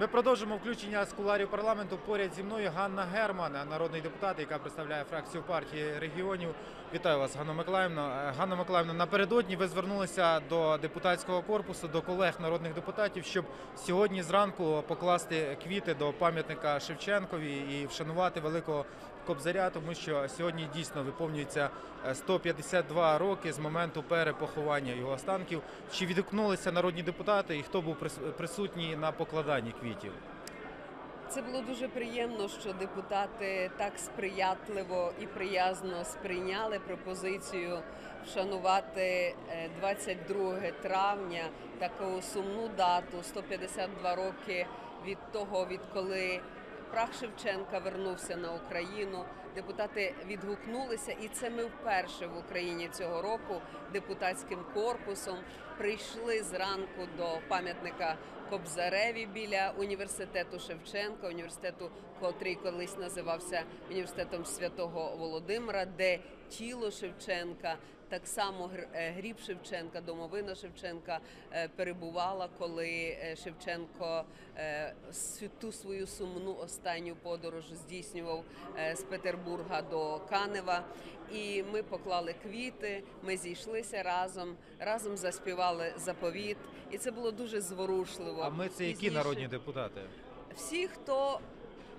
Ми продовжимо включення з куларів парламенту. Поряд зі мною Ганна Герман, народний депутат, яка представляє фракцію партії регіонів. Вітаю вас, Ганна Миколаївна. Ганна Миколаївна, напередодні ви звернулися до депутатського корпусу, до колег народних депутатів, щоб сьогодні зранку покласти квіти до пам'ятника Шевченкові і вшанувати великого Кобзаря, тому що сьогодні дійсно виповнюється е, 152 роки з моменту перепоховання його останків. Чи відгукнулися народні депутати і хто був прис- присутній на покладанні квітів? Це було дуже приємно, що депутати так сприятливо і приязно сприйняли пропозицію вшанувати е, 22 травня таку сумну дату 152 роки від того, відколи прах Шевченка вернувся на Україну. Депутати відгукнулися, і це ми вперше в Україні цього року депутатським корпусом прийшли зранку до пам'ятника Кобзареві біля університету Шевченка, університету, котрий колись називався університетом святого Володимира, де тіло Шевченка, так само е, гріб Шевченка, домовина Шевченка е, перебувала, коли е, Шевченко ту свою сумну останню подорож здійснював з Петербурга до Канева. І ми поклали квіти, ми зійшлися разом, разом заспівали заповіт, і це було дуже зворушливо. А ми це які Пізніше народні депутати? всі, хто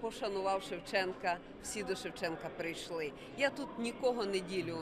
пошанував Шевченка, всі до Шевченка прийшли. Я тут нікого не ділю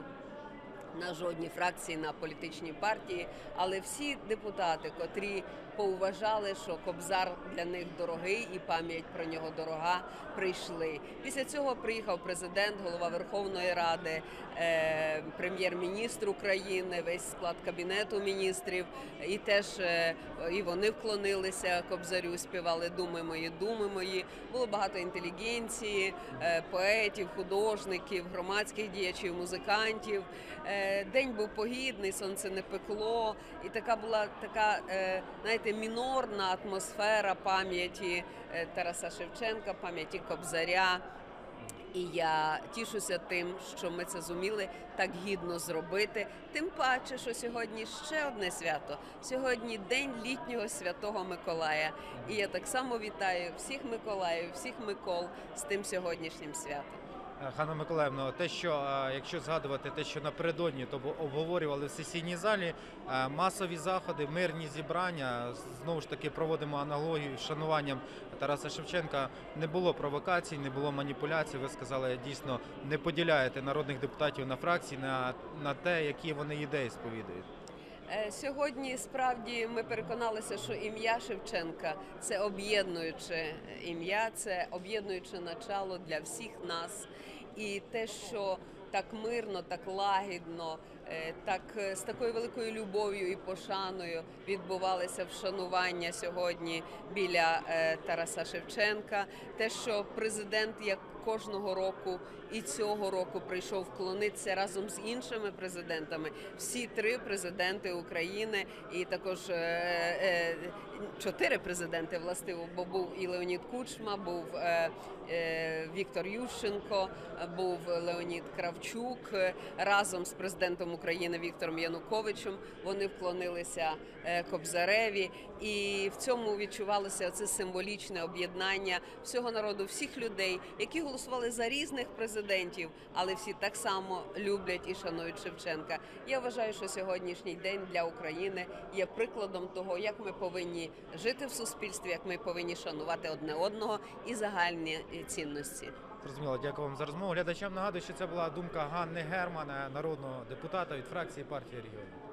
на жодній фракції, на політичній партії, але всі депутати, котрі поуважали, що Кобзар для них дорогий і пам'ять про нього дорога, прийшли. Після цього приїхав президент, голова Верховної Ради, е, прем'єр-міністр України, весь склад кабінету міністрів, і теж е, і вони вклонилися Кобзарю, співали думи мої, думи мої. Було багато інтелігенції, е, поетів, художників, громадських діячів, музикантів. День був погідний, сонце не пекло, і така була така, е, знаєте, мінорна атмосфера пам'яті е, Тараса Шевченка, пам'яті Кобзаря. І я тішуся тим, що ми це зуміли так гідно зробити. Тим паче, що сьогодні ще одне свято. Сьогодні день літнього святого Миколая. І я так само вітаю всіх Миколаїв, всіх Микол з тим сьогоднішнім святом. Е, Ганна Миколаївна, те, що е, якщо згадувати те, що напередодні то обговорювали в сесійній залі, е, масові заходи, мирні зібрання, знову ж таки проводимо аналогію з шануванням Тараса Шевченка. Не було провокацій, не було маніпуляцій. Ви сказали, дійсно не поділяєте народних депутатів на фракції на, на те, які вони ідеї сповідують. Е, Сьогодні справді ми переконалися, що ім'я Шевченка це об'єднуюче ім'я, це об'єднуюче начало для всіх нас. І те, що так мирно, так лагідно, так е, з такою великою любов'ю і пошаною відбувалися вшанування сьогодні біля е, Тараса Шевченка. Те, що президент як кожного року і цього року прийшов вклонитися разом з іншими президентами. Всі три президенти України, і також е, е, чотири президенти властиво, бо був і Леонід Кучма, був е, е, Віктор Ющенко, був Леонід Кравчук е, разом з президентом України Віктором Януковичем. Вони вклонилися е, Кобзареві, і в цьому відчувалося це символічне об'єднання всього народу, всіх людей, які голосували за різних президентів, але всі так само люблять і шанують Шевченка. Я вважаю, що сьогоднішній день для України є прикладом того, як ми повинні жити в суспільстві, як ми повинні шанувати одне одного і загальні цінності. Зрозуміло, дякую вам за розмову. Глядачам нагадую, що це була думка Ганни Германа, народного депутата від фракції партії регіонів.